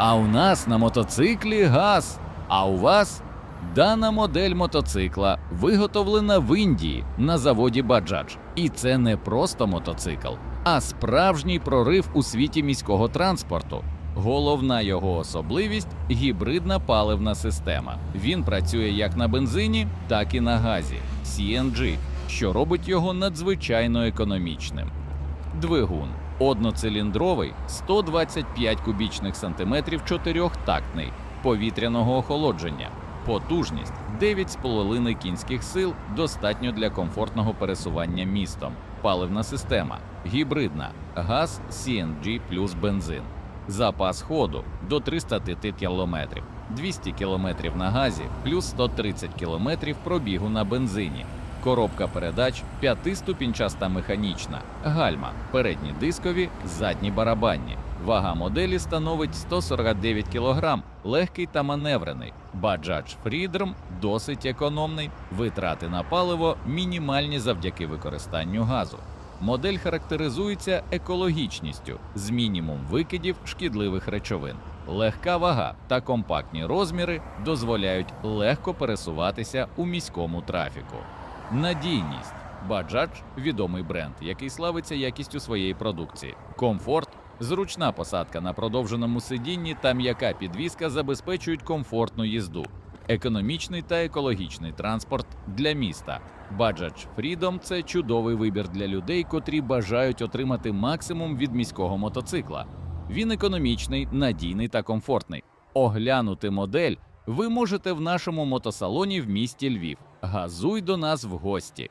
А у нас на мотоциклі газ. А у вас дана модель мотоцикла виготовлена в Індії на заводі Bajaj. І це не просто мотоцикл, а справжній прорив у світі міського транспорту. Головна його особливість гібридна паливна система. Він працює як на бензині, так і на газі CNG, що робить його надзвичайно економічним. Двигун одноциліндровий 125 кубічних сантиметрів чотирьохтактний повітряного охолодження. Потужність 9,5 кінських сил достатньо для комфортного пересування містом. Паливна система гібридна, газ CNG плюс бензин. Запас ходу до 305 км, 200 км на газі, плюс 130 км пробігу на бензині. Коробка передач п'ятиступінчаста механічна, гальма, передні дискові, задні барабанні. Вага моделі становить 149 кг, легкий та маневрений. Bajaj Freedom досить економний, витрати на паливо мінімальні завдяки використанню газу. Модель характеризується екологічністю з мінімум викидів шкідливих речовин. Легка вага та компактні розміри дозволяють легко пересуватися у міському трафіку. Надійність Bajaj – відомий бренд, який славиться якістю своєї продукції. Комфорт, зручна посадка на продовженому сидінні та м'яка підвізка забезпечують комфортну їзду. Економічний та екологічний транспорт для міста. Bajaj Freedom – це чудовий вибір для людей, котрі бажають отримати максимум від міського мотоцикла. Він економічний, надійний та комфортний. Оглянути модель ви можете в нашому мотосалоні в місті Львів. Газуй до нас в гості.